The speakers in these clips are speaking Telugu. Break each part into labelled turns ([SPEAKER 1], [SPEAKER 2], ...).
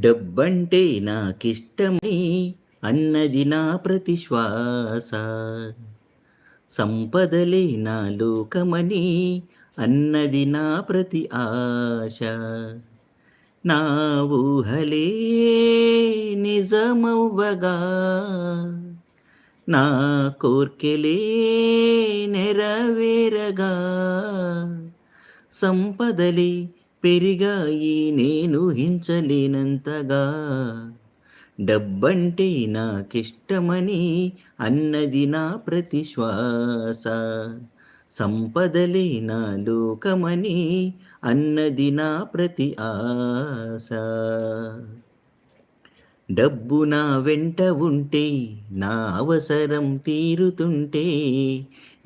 [SPEAKER 1] డబ్బంటే నాకిష్టమని అన్నది నా ప్రతిశ్వాస. సంపదలే నా లోకమని అన్నది నా ప్రతి ఆశ. నా ఊహలే నిజమవ్వగా. నా కోర్కెలే నెరవేరగా. సంపదలే పెరిగాయి నేను హించలేనంతగా. డబ్బంటే నాకిష్టమని అన్నది నా ప్రతిశ్వాస. సంపదలే నా లోకమని అన్నది నా ప్రతి ఆశ. డబ్బు నా వెంట ఉంటే నా అవసరం తీరుతుంటే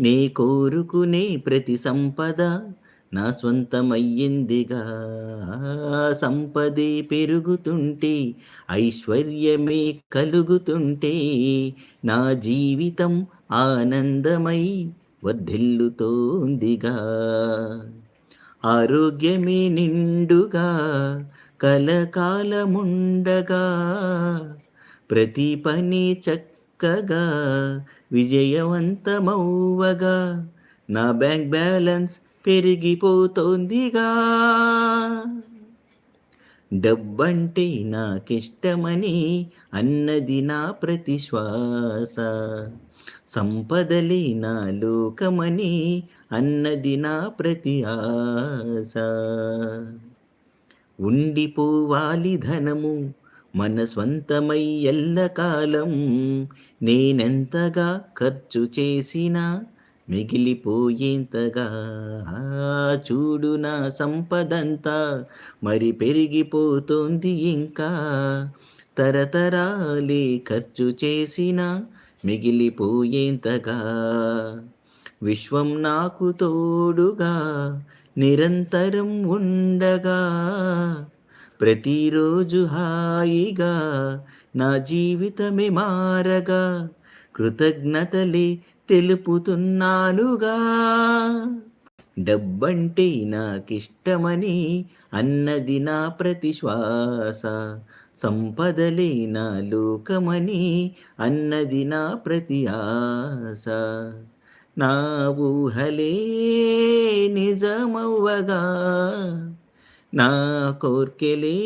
[SPEAKER 1] నే కోరుకునే ప్రతి సంపద నా స్వంతమయ్యిందిగా సంపదే పెరుగుతుంటే ఐశ్వర్యమే కలుగుతుంటే నా జీవితం ఆనందమై వర్ధిల్లుతోందిగా ఆరోగ్యమే నిండుగా కలకాలముండగా ప్రతి పని చక్కగా విజయవంతమవ్వగా నా బ్యాంక్ బ్యాలెన్స్ పెరిగిపోతోందిగా. డబ్బంటే నాకిష్టమని అన్నది నా ప్రతిశ్వాస. సంపదలే నా లోకమని అన్నది నా ప్రతి ఆశ ఉండిపోవాలి ధనము మన స్వంతమై ఎల్లకాలం. నేనెంతగా ఖర్చు చేసినా మిగిలిపోయేంతగా? చూడు నా సంపదంతా మరి పెరిగిపోతోంది ఇంకా. తరతరాలే ఖర్చు చేసిన మిగిలిపోయేంతగా? విశ్వం నాకు తోడుగా నిరంతరం ఉండగా. ప్రతిరోజు హాయిగా నా జీవితమే మారగా. కృతజ్ఞతలే తెలుపుతున్నానుగా. డబ్బంటే నాకిష్టమని అన్నది నా ప్రతిశ్వాస. సంపదలే నా లోకమని అన్నది నా ప్రతి ఆశ నా ఊహలే నిజమవ్వగా. నా కోర్కెలే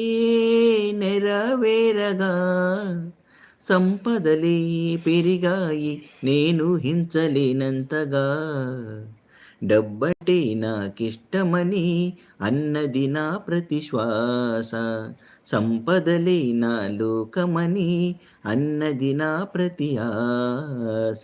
[SPEAKER 1] నెరవేరగా. సంపదలే పెరిగాయి నేను హించలేనంతగా. డబ్బటే నాకిష్టమని అన్నది నా ప్రతిశ్వాస. సంపదలే నా లోకమని అన్నది నా ప్రతి ఆశ